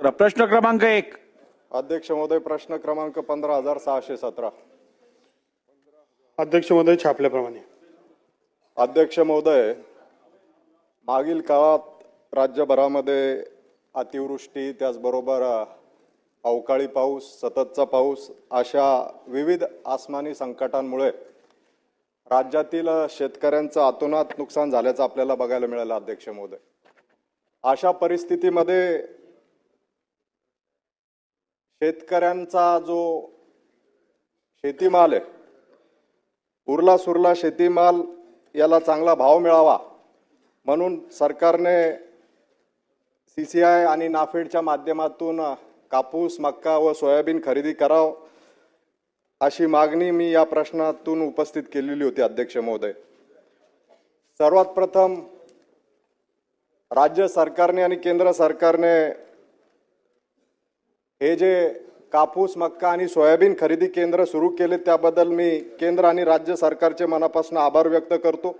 प्रश्न क्रमांक एक. अध्यक्ष महोदय प्रश्न क्रमांक पंधरा हजार सहाशे सतरा. अध्यक्ष महोदय छापल्याप्रमाणे. अध्यक्ष महोदय मागील काळात राज्यभरामध्ये अतिवृष्टी त्याचबरोबर अवकाळी पाऊस सततचा पाऊस अशा विविध आसमानी संकटांमुळे राज्यातील शेतकऱ्यांचं अतोनात नुकसान झाल्याचं आपल्याला बघायला मिळालं अध्यक्ष महोदय. अशा परिस्थितीमध्ये शेतकऱ्यांचा जो शेतीमाल आहे उरला सुरला शेतीमाल याला चांगला भाव मिळावा म्हणून सरकारने सी सी आय आणि नाफेडच्या माध्यमातून कापूस मक्का व सोयाबीन खरेदी करावं अशी मागणी मी या प्रश्नातून उपस्थित केलेली होती अध्यक्ष महोदय. सर्वात प्रथम राज्य सरकारने आणि केंद्र सरकारने हे जे कापूस मक्का आणि सोयाबीन खरेदी केंद्र सुरू केले त्याबद्दल मी केंद्र आणि राज्य सरकारचे मनापासून आभार व्यक्त करतो.